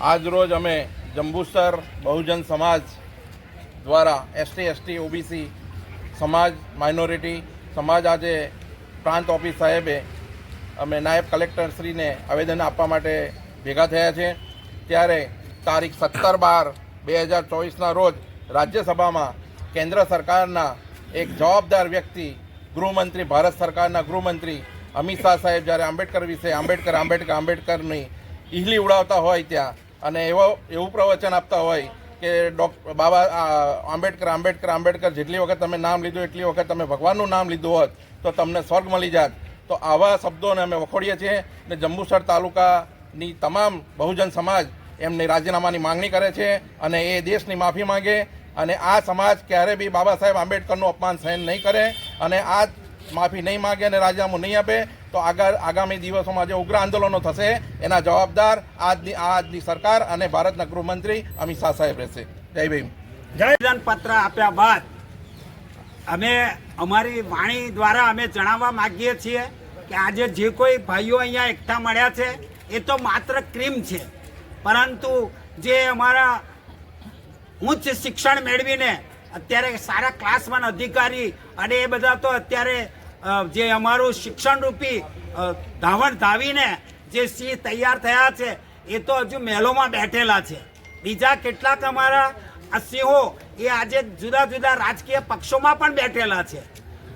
આજ રોજ અમે જંબુસર બહુજન સમાજ દ્વારા એસટી એસટી, ઓબીસી સમાજ, માઇનોરિટી સમાજ આજે પ્રાંત ઓફિસ સાહેબે અમે નાયબ કલેક્ટરશ્રીને આવેદન આપવા માટે ભેગા થયા છે. ત્યારે તારીખ સત્તર બાર બે હજાર ચોવીસના રોજ રાજ્યસભામાં કેન્દ્ર સરકારના એક જવાબદાર વ્યક્તિ, ગૃહમંત્રી, ભારત સરકારના ગૃહમંત્રી અમિત શાહ સાહેબ જ્યારે આંબેડકર વિશે આંબેડકર આંબેડકર, આંબેડકરની ઇહલી ઉડાવતા હોય ત્યાં અને એવો, એવું પ્રવચન આપતા હોય કે ડૉક્ટર બાબા આંબેડકર આંબેડકર આંબેડકર જેટલી વખત તમે નામ લીધું, એટલી વખત તમે ભગવાનનું નામ લીધું હોત તો તમને સ્વર્ગ મળી જાત. તો આવા શબ્દોને અમે વખોડીએ છીએ ને જંબુસર તાલુકાની તમામ બહુજન સમાજ એમની રાજીનામાની માંગણી કરે છે અને એ દેશની માફી માંગે અને આ સમાજ ક્યારે બી બાબા સાહેબ આંબેડકરનું અપમાન સહન નહીં કરે અને આ માફી નહીં માગે અને રાજીનામું નહીં આપે, તો આગળ આગામી દિવસોમાં જે ઉગ્ર આંદોલનો થશે, એના જવાબદાર આજની આજની સરકાર અને ભારતના ગૃહમંત્રી અમિત શાહ સાહેબ રહેશે. જય ભીમ. જય પત્ર આપ્યા બાદ અમે અમારી વાણી દ્વારા અમે જણાવવા માગીએ છીએ કે આજે જે કોઈ ભાઈઓ અહીંયા એકઠા મળ્યા છે, એ તો માત્ર ક્રીમ છે. પરંતુ જે અમારા ઉચ્ચ શિક્ષણ મેળવીને અત્યારે સારા ક્લાસમાં અધિકારી અને એ બધા તો અત્યારે જે અમારું શિક્ષણરૂપી રૂપી ધાવણ ધાવીને જે સિંહ તૈયાર થયા છે, એ તો હજુ મહેલોમાં બેઠેલા છે. બીજા કેટલાક અમારા આ સિંહો એ આજે જુદા જુદા રાજકીય પક્ષોમાં પણ બેઠેલા છે.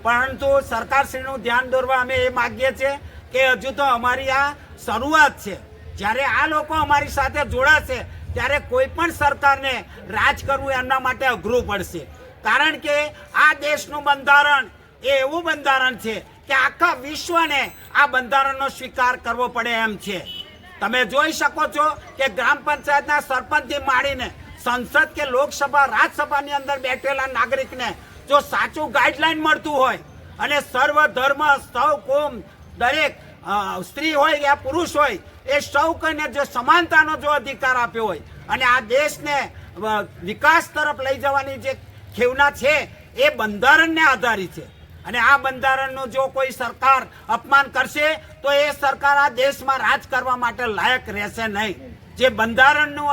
પરંતુ સરકારશ્રીનું ધ્યાન દોરવા અમે એ માગીએ છીએ કે હજુ તો અમારી આ શરૂઆત છે. જ્યારે આ લોકો અમારી સાથે જોડાશે ત્યારે કોઈ પણ સરકારને રાજ કરવું એમના માટે અઘરું પડશે. કારણ કે આ દેશનું બંધારણ એ એવું બંધારણ છે કે આખા વિશ્વને આ બંધારણનો સ્વીકાર કરવો પડે એમ છે. તમે જોઈ શકો છો કે ગ્રામ પંચાયતના સરપંચથી માંડીને સંસદ કે લોકસભા, રાજ્યસભાની અંદર બેઠેલા નાગરિકને જો સાચું ગાઈડલાઈન મળતું હોય અને સર્વ ધર્મ સૌ કોમ, દરેક સ્ત્રી હોય યા પુરુષ હોય, એ સૌ કોઈને જો સમાનતાનો જો અધિકાર આપ્યો હોય અને આ દેશને વિકાસ તરફ લઈ જવાની જે ખેવના છે, એ બંધારણને આધારિત છે. અને આ બંધારણનું જો કોઈ સરકાર અપમાન કરશે, તો એ સરકાર આ દેશમાં રાજ કરવા માટે લાયક રહેશે નહીં. જે બંધારણનું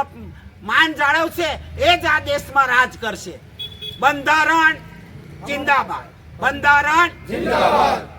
માન જાળવશે, એ જ આ દેશમાં રાજ કરશે. બંધારણ જિંદાબાદ. બંધારણ જિંદાબાદ.